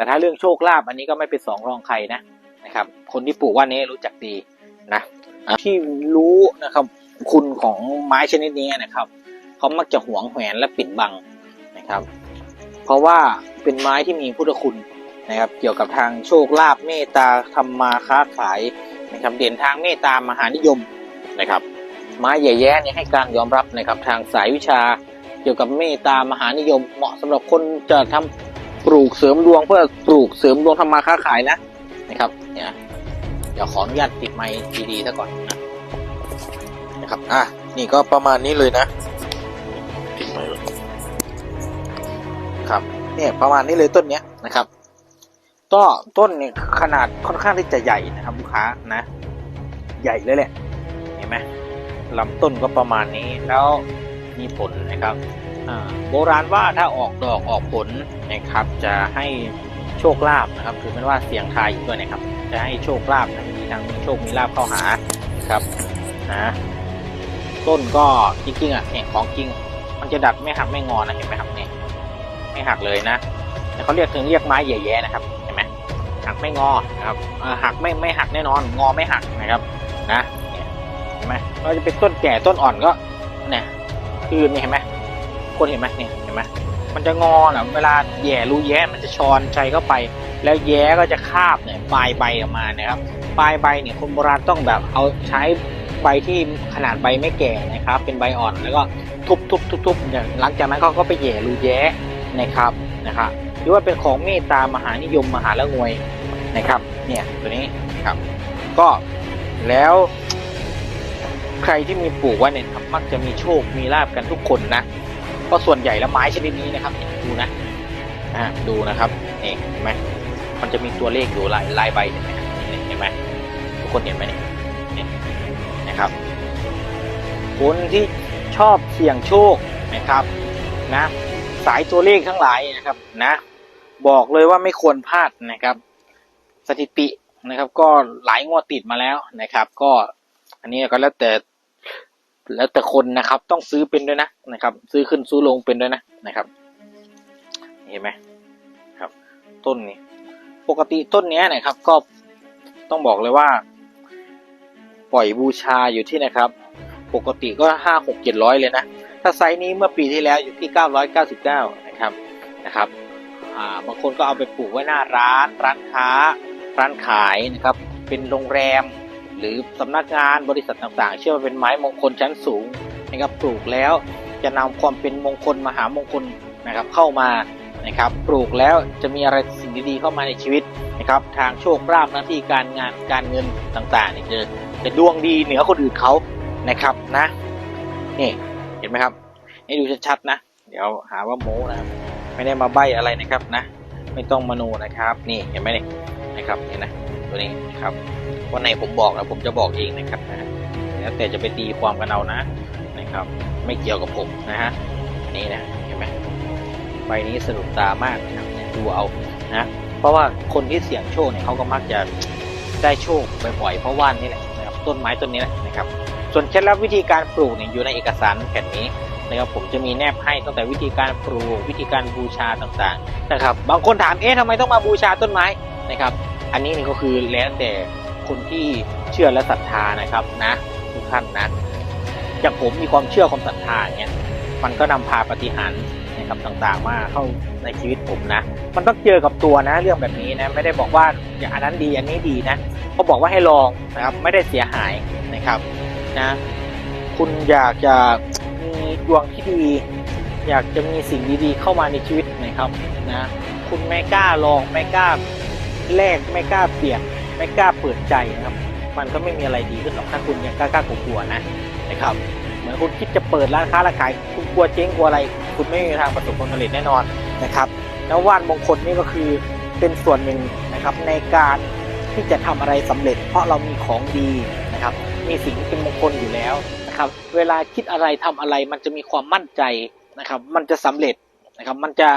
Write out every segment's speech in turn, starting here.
แต่ถ้าเรื่องโชคลาภอันนี้ก็ไม่เป็นสองรองใครนะนะครับ คนที่ปลูกว่านนี้รู้จักดีนะที่รู้นะครับคุณของไม้ชนิดนี้นะครับเขามักจะหวงแหวนและปิดบังนะครับ เพราะว่าเป็นไม้ที่มีพุทธคุณนะครับ เกี่ยวกับทางโชคลาภเมตตาทำมาค้าขายนะครับเด่นทางเมตตามหานิยมนะครับ ไม้ใหญ่แย่เนี่ยให้การยอมรับนะครับ ทางสายวิชาเกี่ยวกับเมตตามหานิยม เหมาะสำหรับคนจะทำ ปลูกเสริมดวงเพื่อปลูกเสริมดวงทำมาค้าขายนะนะครับเนี่ยเดี๋ยวขออนุญาตติดไมค์ดีๆซะก่อนนะนะครับ อะ นี่ก็ประมาณนี้เลยนะติดไมค์ครับ เนี่ยประมาณนี้เลยต้นเนี้ยนะครับ ก็ต้นเนี่ยขนาดค่อนข้างที่จะใหญ่นะครับลูกค้านะ ใหญ่เลยแหละ เห็นไหมลำต้นก็ประมาณนี้แล้วมีผลนะครับ โบราณว่าถ้าออกดอกออกผลนะครับ จะให้โชคลาภนะครับคือเป็นว่าเสียงทายอยู่ด้วยนะครับ จะให้โชคลาภมีทั้งโชคมีลาภเข้าหาครับนะต้นก็จริงๆอะเนี่ยของจริง มันจะดัดไม่หักไม่งอนะเห็นไหมครับเนี่ยไม่หักเลยนะแต่เขาเรียกถึงเรียกไม้แย่ๆนะครับเห็นไหมหักไม่งอนะครับหักไม่ไม่หักแน่นอนงอไม่หักนะครับนะเนี่ยเห็นไหมเราจะเป็นต้นแก่ต้นอ่อนก็เนี่ยคืนเนี่ยเห็นไหม คนเห็นไหมเนี่ยเห็นไหมมันจะงอนะเวลาแย่รูแย้มันจะชอนใจเข้าไป แล้วแย้ก็จะคาบเนี่ยปลายใบออกมานะครับปลายใบเนี่ยคนโบราณต้องแบบเอาใช้ใบที่ขนาดใบไม่แก่นะครับ เป็นใบอ่อนแล้วก็ทุบทุบทุบทุบอย่างหลังจากนั้นเขาก็ไปแย่รูแย้นะครับนะครับหรือว่าเป็นของเมตตามหานิยมมหาละงวยนะครับเนี่ยตัวนี้ครับ ก็แล้วใครที่มีปลูกไว้เนี่ยครับมักจะมีโชคมีลาบกันทุกคนนะ เพราะส่วนใหญ่แล้วไม้ชนิดนี้นะครับดูนะอ่าดูนะครับนี่เห็นไหมมันจะมีตัวเลขอยู่ลายลายใบเห็นไหมเห็นไหมทุกคนเห็นไหมเนี่ยนี่นะครับคนที่ชอบเสี่ยงโชคนะครับนะสายตัวเลขทั้งหลายนะครับนะบอกเลยว่าไม่ควรพลาดนะครับ สถิตินะครับก็หลายงวดติดมาแล้วนะครับ ก็อันนี้ก็แล้วแต่ แล้วแต่คนนะครับต้องซื้อเป็นด้วยนะนะครับ ซื้อขึ้นซื้อลงเป็นด้วยนะนะครับ เห็นไหมครับ ต้นนี้ ปกติต้นนี้นะครับ ก็ต้องบอกเลยว่า ปล่อยบูชาอยู่ที่นะครับ ปกติก็ห้าหกเจ็ดร้อยเลยนะถ้าไซส์นี้เมื่อปีที่แล้วอยู่ที่เก้าร้อยเก้าสิบเก้านะครับนะครับอ่าบางคนก็เอาไปปลูกไว้หน้าร้าน ร้านค้า ร้านขายนะครับ เป็นโรงแรม หรือสำนักงานบริษัทต่างๆ เชื่อว่าเป็นไม้มงคลชั้นสูงนะครับปลูกแล้วจะนำความเป็นมงคลมหามงคลนะครับเข้ามานะครับปลูกแล้วจะมีอะไรสิ่งดีๆเข้ามาในชีวิตนะครับทางโชคลาภหน้าที่การงานการเงินต่างๆนี่จะจะดวงดีเหนือคนอื่นเขานะครับนะนี่เห็นไหมครับให้ดูชัดๆนะ เดี๋ยวหาว่าโม้นะครับไม่ได้มาใบ้อะไรนะครับนะ ไม่ต้องมโนนะครับ นี่เห็นไหมนี่นะครับเห็นนะตัวนี้นะครับวันไหนผมบอกนะผมจะบอกเองนะครับนะแล้วแต่จะไปตีความกันเอานะนะครับ ไม่เกี่ยวกับผมนะฮะอันนี้นะเห็นไหมใบนี้สะดุดตามากนะดูเอานะเพราะว่าคนที่เสี่ยงโชคเนี่ยเขาก็มักจะได้โชคบ่อยๆเพราะว่านี่แหละนะครับต้นไม้ต้นนี้แหละนะครับ ส่วนเคล็ดลับวิธีการปลูกเนี่ยอยู่ในเอกสารแผ่นนี้ นะครับผมจะมีแนบให้ตั้งแต่วิธีการปลูกวิธีการบูชาต่างๆนะครับบางคนถามเอ๊ะทำไมต้องมาบูชาต้นไม้นะครับอันนี้นี่ก็คือแล้วแต่คนที่เชื่อและศรัทธานะครับนะทุกท่านนะอย่างผมมีความเชื่อความศรัทธาอย่างเงี้ยมันก็นำพาปฏิหารย์นะครับต่างๆมาเข้าในชีวิตผมนะ มันต้องเจอกับตัวนะเรื่องแบบนี้นะไม่ได้บอกว่าอย่างอันนั้นดีอันนี้ดีนะเขาบอกว่าให้ลองนะครับไม่ได้เสียหายนะครับนะ คุณอยากจะมี ดวงที่ดี อยากจะมีสิ่งดีๆ เข้ามาในชีวิตนะครับนะคุณไม่กล้าลองไม่กล้าแลกไม่กล้าเปลี่ยนไม่กล้าเปิดใจนะครับ มันก็ไม่มีอะไรดีขึ้นหรอกถ้าคุณยังกล้ากล้ากลัวๆนะนะครับเหมือนคุณคิดจะเปิดร้านค้าร้านขายคุณกลัวเจ๊งกลัวอะไร คุณไม่มีทางประสบความสำเร็จแน่นอนนะครับแล้วว่านมงคลนี่ก็คือเป็นส่วนหนึ่งนะครับในการที่จะทำอะไรสำเร็จ เพราะเรามีของดีนะครับ มีสิ่งที่เป็นมงคลอยู่แล้ว นะครับ เวลาคิดอะไรทำอะไร มันจะมีความมั่นใจนะครับ มันจะสำเร็จนะครับ มันจะ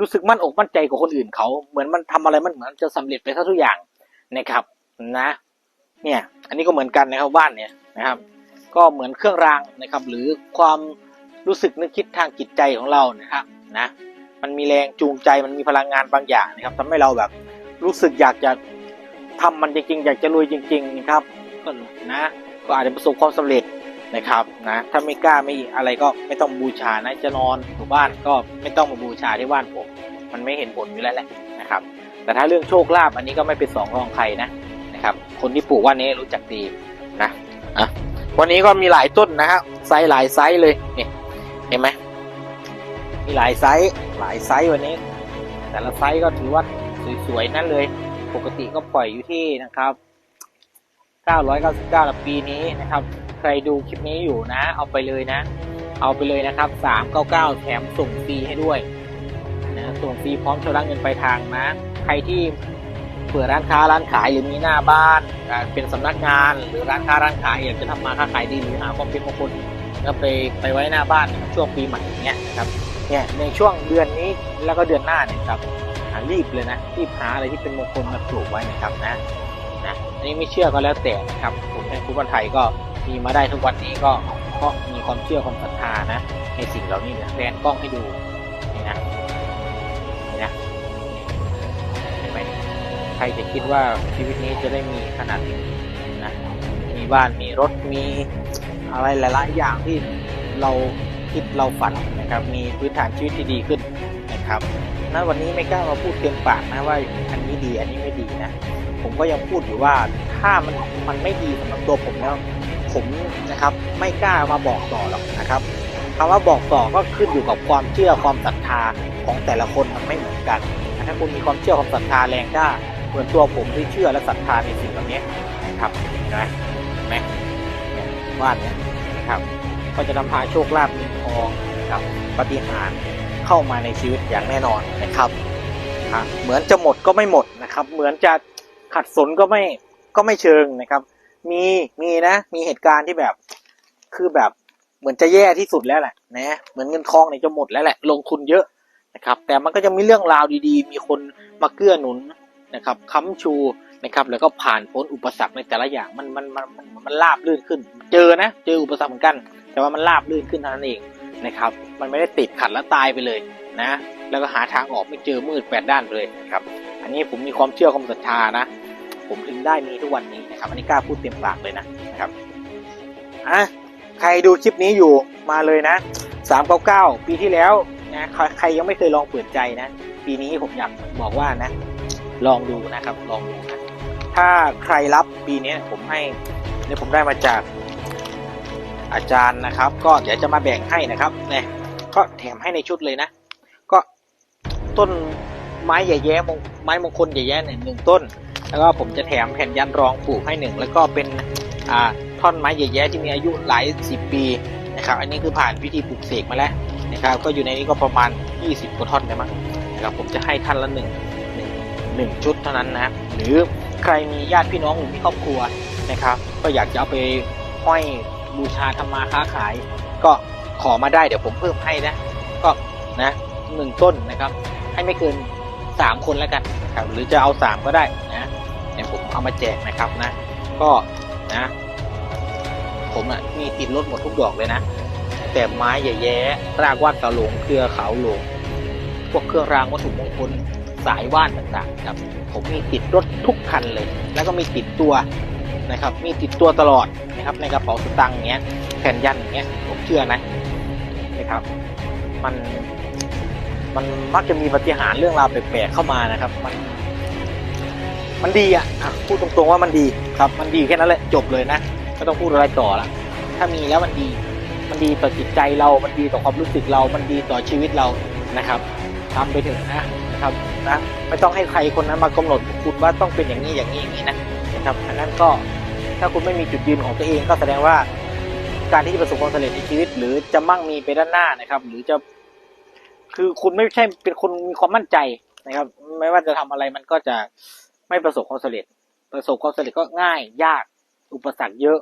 รู้สึกมั่นอกมั่นใจกว่าคนอื่นเขา เหมือนมันทำอะไรมันเหมือนจะสำเร็จไปซะทุกอย่างนะครับนะ เนี่ยอันนี้ก็เหมือนกันนะครับบ้านเนี่ยนะครับ ก็เหมือนเครื่องรางนะครับ หรือความรู้สึกนึกคิดทางจิตใจของเรานะครับนะมันมีแรงจูงใจมันมีพลังงานบางอย่างนะครับทำให้เราแบบรู้สึกอยากจะทำมันจริงๆอยากจะรวยจริง ๆ นะครับก็นะก็อาจจะประสบความสำเร็จ นะครับนะถ้าไม่กล้าไม่อะไรก็ไม่ต้องบูชานะจะนอนอยู่บ้านก็ไม่ต้องมาบูชาที่บ้านผม มันไม่เห็นผลอยู่แล้วแหละนะครับ แต่ถ้าเรื่องโชคลาภอันนี้ก็ไม่เป็นสองรองใครนะนะครับ คนที่ปลูกว่านนี้รู้จักดีนะอะวันนี้ก็มีหลายต้นนะครับไซส์หลายไซส์เลยนี่เห็นไหมมีหลายไซส์หลายไซส์วันนี้ แต่ละไซส์ก็ถือว่าสวยๆนั่นเลย ปกติก็ปล่อยอยู่ที่นะครับ 999ละปีนี้นะครับ รดูคลิปนี้อยู่นะ เอาไปเลยนะ เอาไปเลยนะครับ 399 แถมส่งฟรีให้ด้วยนะส่งฟรีพร้อมชำระเงินปลายทางนะ ใครที่เปิดร้านค้าร้านขายหรือมีหน้าบ้านเป็นสำนักงานหรือร้านค้าร้านขายอยากจะทำมาค้าขายดีหรือหาความเป็นมงคลก็ไปไปไว้หน้าบ้านนช่วงปีใหม่อย่างเงี้ยนะครับเนี่ยในช่วงเดือนนี้แล้วก็เดือนหน้าเนี่ยครับรีบเลยนะรีบหาอะไรที่เป็นมงคลมาปลูกไว้นะครับนะนะอันนี้ไม่เชื่อก็แล้วแต่นะครับผมในคุบันไทยก็ มีมาได้ทุกวันนี้ก็เพราะมีความเชื่อความศรัทธานะในสิ่งเหล่านี้นะแพนกล้องให้ดูนี่นะนี่นะเห็นไหมใครจะคิดว่าชีวิตนี้จะได้มีขนาดนี้นะมีบ้านมีรถมีอะไรหลาย ๆ อย่างที่เราคิดเราฝันนะครับ มีพื้นฐานชีวิตที่ดีขึ้นนะครับนะวันนี้ไม่กล้ามาพูดเต็มปากนะว่าอันนี้ดีอันนี้ไม่ดีนะ ผมก็ยังพูดอยู่ว่าถ้ามันมันไม่ดีสำหรับตัวผมแล้ว ผมนะครับไม่กล้ามาบอกต่อหรอกนะครับคำว่าบอกต่อก็ขึ้นอยู่กับความเชื่อความศรัทธาของแต่ละคนมันไม่เหมือนกันถ้าคุณมีความเชื่อความศรัทธาแรงกล้าเหมือนตัวผมที่เชื่อและศรัทธาในสิ่งเหล่านี้นะครับเห็นไหมเห็นไหมเนี่ยว่านเนี้ยนะครับ ก็จะนำพาโชคลาภเงินทองนะครับปฏิหารเข้ามาในชีวิตอย่างแน่นอนนะครับเหมือนจะหมดก็ไม่หมดนะครับ เหมือนจะขัดสนก็ไม่ก็ไม่เชิงนะครับ มีมีนะ มีเหตุการณ์ที่แบบ คือแบบเหมือนจะแย่ที่สุดแล้วแหละนะเหมือนเงินทองเนี่ยจะหมดแล้วแหละ ลงทุนเยอะนะครับ แต่มันก็จะมีเรื่องราวดีๆ มีคนมาเกื้อหนุนนะครับค้ำชูนะครับ แล้วก็ผ่านพ้นอุปสรรคในแต่ละอย่างมันมันมันมันราบลื่นขึ้น เจอนะ เจออุปสรรคเหมือนกัน แต่ว่ามันราบลื่นขึ้นเท่านั้นเองนะครับ มันไม่ได้ติดขัดแล้วตายไปเลยนะ แล้วก็หาทางออกไม่เจอมืดแปดด้านไปเลยนะครับ อันนี้ผมมีความเชื่อความศรัทธานะ ผมถึงได้มีทุกวันนี้นะครับ อันนี้กล้าพูดเต็มปากเลยนะนะครับอะใครดูคลิปนี้อยู่มาเลยนะ 399 ปีที่แล้วนะใครใครยังไม่เคยลองเปิดใจนะ ปีนี้ผมอยากบอกว่านะ ลองดูนะครับ ลองดูนะถ้าใครรับปีนี้ผมให้เนี่ยผมได้มาจากอาจารย์นะครับ ก็เดี๋ยวจะมาแบ่งให้นะครับเนี่ยก็แถมให้ในชุดเลยนะ ก็ต้นไม้ใหญ่แย้มงไม้มงคลใหญ่แย้เนี่ยหนึ่งต้น แล้วก็ผมจะแถมแผ่นยันรองปลูกให้หนึ่งแล้วก็เป็นอ่าท่อนไม้ใหญ่แย้ที่มีอายุหลายสิบปีนะครับอันนี้คือผ่านพิธีปลูกเสกมาแล้วนะครับก็อยู่ในนี้ก็ประมาณ 20กว่าท่อนได้มั้งนะครับผมจะให้ท่านละหนึ่งหนึ่งหนึ่งชุดเท่านั้นนะหรือใครมีญาติพี่น้องหรือมีครอบครัวนะครับก็อยากจะเอาไปห้อยบูชาทำมาค้าขาย ก็ขอมาได้เดี๋ยวผมเพิ่มให้นะก็นะหนึ่งต้นนะครับให้ไม่เกิน สามคนแล้วกันนะครับหรือจะเอาสามก็ได้นะเดี๋ยผมเอามาแจกนะครับนะ ก็นะ ผมอะมีติดรถหมดทุกดอกเลยนะ แต่ไม้ใหญ่แย้รากว่านเกาหลงเครือเขาหลงพวกเครื่องรางวัตถุมงคลสายว่านต่างๆครับ ผมมีติดรถทุกคันเลย แล้วก็มีติดตัวนะครับ มีติดตัวตลอดนะครับ ในกระเป๋าสตางค์เงี้ยแผ่นยันเงี้ยผมเชื่อนะนะครับ มัน มันมักจะมีปฏิหารเรื่องราวแปลกๆเข้ามานะครับ มัน มันดีอะพูดตรงๆว่ามันดีครับ มันดีแค่นั้นแหละจบเลยนะไม่ต้องพูดอะไรต่อละถ้ามีแล้วมันดี มันดีต่อจิตใจเรา มันดีต่อความรู้สึกเรา มันดีต่อชีวิตเรานะครับทำไปเถอะนะนะครับนะไม่ต้องให้ใครคนนั้นมากำหนดคุณว่าต้องเป็นอย่างนี้อย่างนี้อย่างนี้นะนะครับอันนั้นก็ถ้าคุณไม่มีจุดยืนของตัวเองก็แสดงว่าการที่จะประสบความสำเร็จในชีวิต หรือจะมั่งมีไปด้านหน้านะครับ หรือจะ คือคุณไม่ใช่เป็นคนมีความมั่นใจนะครับ ไม่ว่าจะทำอะไรมันก็จะไม่ประสบความสำเร็จ ประสบความสำเร็จก็ง่ายยากอุปสรรคเยอะ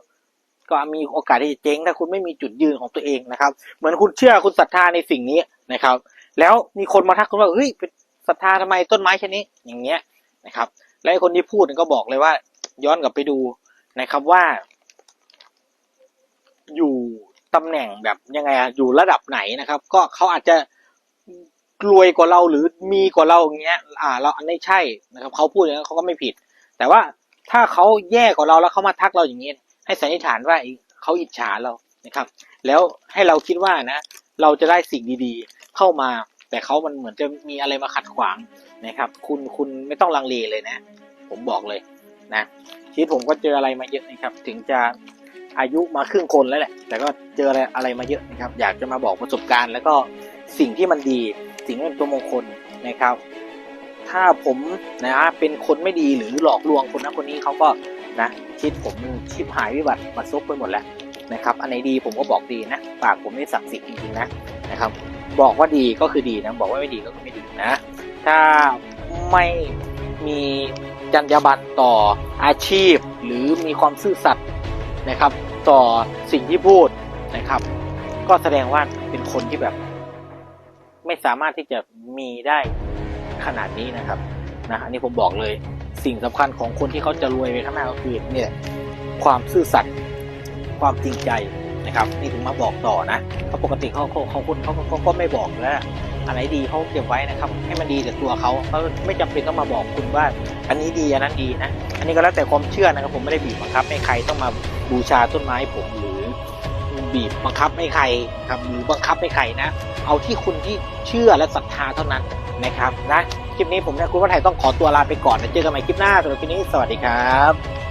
ก็มีโอกาสที่จะเจ๊งถ้าคุณไม่มีจุดยืนของตัวเองนะครับ เหมือนคุณเชื่อคุณศรัทธาในสิ่งนี้นะครับ แล้วมีคนมาทักคุณว่าเฮ้ยศรัทธาทำไมต้นไม้ชนิดอย่างเงี้ยนะครับ และคนที่พูดก็บอกเลยว่า ย้อนกลับไปดูนะครับว่า อยู่ตำแหน่งแบบยังไงอะอยู่ระดับไหนนะครับ ก็เขาอาจจะ รวยกว่าเราหรือมีกว่าเราอย่างเงี้ย อ่า เราอันนี้ใช่นะครับเขาพูดอย่างนั้นเขาก็ไม่ผิด แต่ว่าถ้าเขาแย่กว่าเราแล้วเขามาทักเราอย่างนี้ยให้สันนิษฐานว่าเขาอิจฉาเรานะครับ แล้วให้เราคิดว่านะ เราจะได้สิ่งดีๆ เข้ามา แต่เขามันเหมือนจะมีอะไรมาขัดขวางนะครับ คุณคุณไม่ต้องลังเลเลยนะ ผมบอกเลยนะชีวิตผมก็เจออะไรมาเยอะนะครับ ถึงจะอายุมาครึ่งคนแล้วแหละแต่ก็เจออะไรอะไรมาเยอะนะครับ อยากจะมาบอกประสบการณ์แล้วก็ สิ่งที่มันดี สิ่งที่เป็นตัวมงคลนะครับ ถ้าผมนะเป็นคนไม่ดีหรือหลอกลวงคนนั้นคนนี้เขาก็นะคิดผมชิบหายวิบัติมาซบไปหมดแล้วนะครับอันไหนดีผมก็บอกดีนะปากผมนี่ศักดิ์สิทธิ์จริงๆนะนะครับ บอกว่าดีก็คือดีนะบอกว่าไม่ดีก็คือไม่ดีนะ ถ้าไม่มีจรรยาบรรณต่ออาชีพ หรือมีความซื่อสัตย์นะครับ ต่อสิ่งที่พูดนะครับ ก็แสดงว่าเป็นคนที่แบบ ไม่สามารถที่จะมีได้ขนาดนี้นะครับนะอันนี้ผมบอกเลยสิ่งสำคัญของคนที่เขาจะรวยไปข้างหน้าก็คือเนี่ยความซื่อสัตย์ความจริงใจนะครับ นี่ถึงมาบอกต่อนะเพราะปกติเขาเขาเขาคนเขาเขาก็ไม่บอกแล้วอันไหนดีเขาเก็บไว้นะครับ ให้มันดีแต่ตัวเขาเขาไม่จำเป็นต้องมาบอกคุณว่า อันนี้ดีอันนั้นดีนะ อันนี้ก็แล้วแต่ความเชื่อนะครับผมไม่ได้บีบบังคับให้ใครต้องมาบูชาต้นไม้ผมหรือ บีบบังคับให้ใครครับหรือบังคับให้ใครนะ เอาที่คุณที่เชื่อและศรัทธาเท่านั้นนะครับนะคลิปนี้ผมนะคุณว่าไทยต้องขอตัวลาไปก่อนนะเจอกันใหม่คลิปหน้าสำหรับคลิปนี้สวัสดีครับ